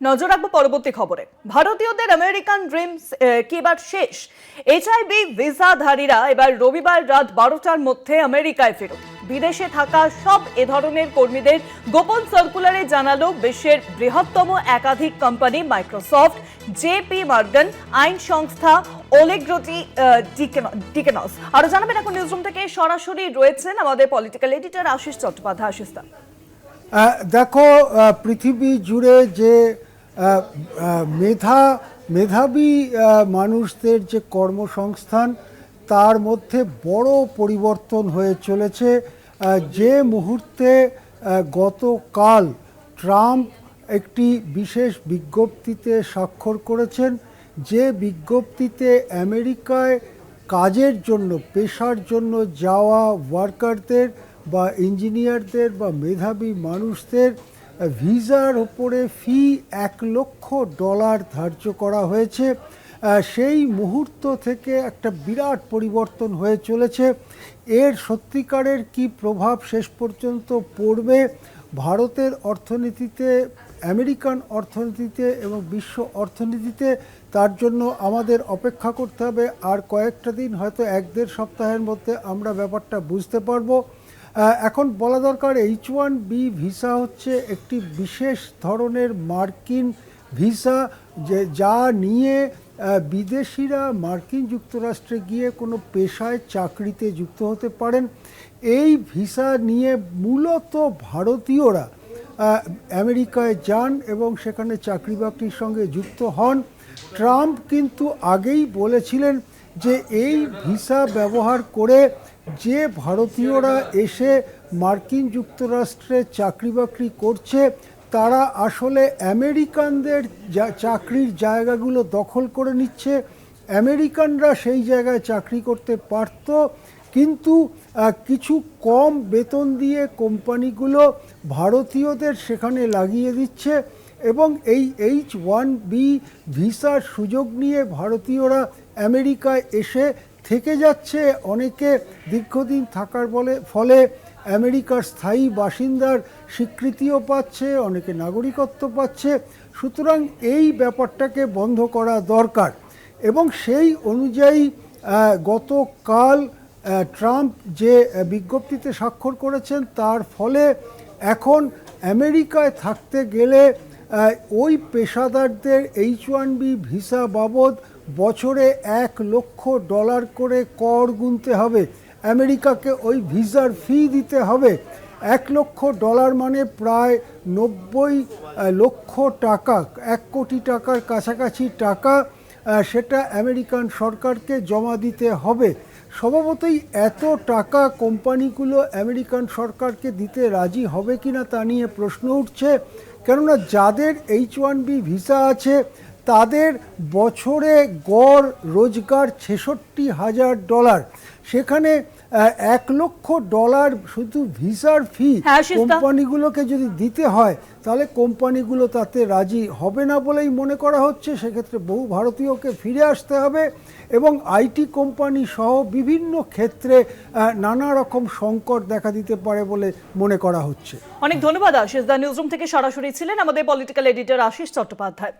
নজর রাখব পরবর্তী খবরে। ভারতীয়দের আমেরিকান ড্রিমস কি এবার শেষ? এইচআইবি ভিসাধারীরা এবার রবিবার রাত বারোটার মধ্যে আমেরিকায় ফেরত। বিদেশে থাকা সব এ ধরনের কর্মীদের গোপন সার্কুলারে জানালো বিশ্বের বৃহত্তম একাধিক কোম্পানি মাইক্রোসফট জেপি মার্গান আইন সংস্থা ওলেগ্রোটি ডিকেনস আরও জানাবেন এখন নিউজরুম থেকে, সরাসরি রয়েছেন আমাদের পলিটিক্যাল এডিটর আশিস চট্টোপাধ্যায়। আশিস দেখো পৃথিবী জুড়ে যে মেধা, মেধাবী মানুষদের যে কর্মসংস্থান, তার মধ্যে বড় পরিবর্তন হয়ে চলেছে। যে মুহূর্তে গতকাল ট্রাম্প একটি বিশেষ বিজ্ঞপ্তিতে স্বাক্ষর করেছেন, যে বিজ্ঞপ্তিতে আমেরিকায় কাজের জন্য, পেশার জন্য যাওয়া ওয়ার্কারদের বা ইঞ্জিনিয়ারদের বা মেধাবী মানুষদের ভিসার ওপরে ফি এক লক্ষ ডলার ধার্য করা হয়েছে। সেই মুহূর্ত থেকে একটা বিরাট পরিবর্তন হয়ে চলেছে। এর সত্যিকারের কি প্রভাব শেষ পর্যন্ত পড়বে? ভারতের অর্থনীতিতে, আমেরিকান অর্থনীতিতে এবং বিশ্ব অর্থনীতিতে তার জন্য আমাদের অপেক্ষা করতে হবে। আর কয়েকটা দিন, হয়তো এক দেড় সপ্তাহের মধ্যে আমরা ব্যাপারটা বুঝতে পারব। এখন বলা দরকার এইচ ওয়ান বি ভিসা হচ্ছে একটি বিশেষ ধরনের মার্কিন ভিসা যে যা নিয়ে বিদেশিরা মার্কিন যুক্তরাষ্ট্রে গিয়ে কোনো পেশায় চাকরিতে যুক্ত হতে পারেন। এই ভিসা নিয়ে মূলত ভারতীয়রা আমেরিকায় যান এবং সেখানে চাকরি বাকরির সঙ্গে যুক্ত হন। ট্রাম্প কিন্তু আগেই বলেছিলেন যে এই ভিসা ব্যবহার করে যে ভারতীয়রা এসে মার্কিন যুক্তরাষ্ট্রে চাকরি বাকরি করছে, তারা আসলে আমেরিকানদের চাকরির জায়গাগুলো দখল করে নিচ্ছে। আমেরিকানরা সেই জায়গায় চাকরি করতে পারত, কিন্তু কিছু কম বেতন দিয়ে কোম্পানিগুলো ভারতীয়দের সেখানে লাগিয়ে দিচ্ছে এবং এই এইচ ওয়ান বি ভিসার সুযোগ নিয়ে ভারতীয়রা আমেরিকায় এসে থেকে যাচ্ছে। অনেকে দীর্ঘদিন থাকার বলে, ফলে আমেরিকার স্থায়ী বাসিন্দার স্বীকৃতিও পাচ্ছে, অনেকে নাগরিকত্ব পাচ্ছে। সুতরাং এই ব্যাপারটাকে বন্ধ করা দরকার। এবং সেই অনুযায়ী গতকাল ট্রাম্প যে বিজ্ঞপ্তিতে স্বাক্ষর করেছেন, তার ফলে এখন আমেরিকায় থাকতে গেলে ওই পেশাদারদের এইচ ওয়ান বি ভিসা বাবদ বছরে এক লক্ষ ডলার করে কর গুনতে হবে। আমেরিকাকে ওই ভিসার ফি দিতে হবে। এক লক্ষ ডলার মানে প্রায় নব্বই লক্ষ টাকা, এক কোটি টাকার কাছাকাছি টাকা সেটা আমেরিকান সরকারকে জমা দিতে হবে। স্বভাবতই এত টাকা কোম্পানিগুলো আমেরিকান সরকারকে দিতে রাজি হবে কিনা তা নিয়ে প্রশ্ন উঠছে। কেননা যাদের এইচ ওয়ান বি ভিসা আছে তাদের বছরে গড় রোজগার ছেষট্টি হাজার ডলার। সেখানে এক লক্ষ ডলার শুধু ভিসার ফি হ্যাঁ। কোম্পানিগুলোকে যদি দিতে হয় তাহলে কোম্পানিগুলো তাতে রাজি হবে না বলেই মনে করা হচ্ছে। সেক্ষেত্রে বহু ভারতীয়কে ফিরে আসতে হবে এবং আইটি কোম্পানি সহ বিভিন্ন ক্ষেত্রে নানা রকম সংকট দেখা দিতে পারে বলে মনে করা হচ্ছে। অনেক ধন্যবাদ আশিস দা। নিউজরুম থেকে সরাসরি ছিলেন আমাদের পলিটিক্যাল এডিটর আশিস চট্টোপাধ্যায়।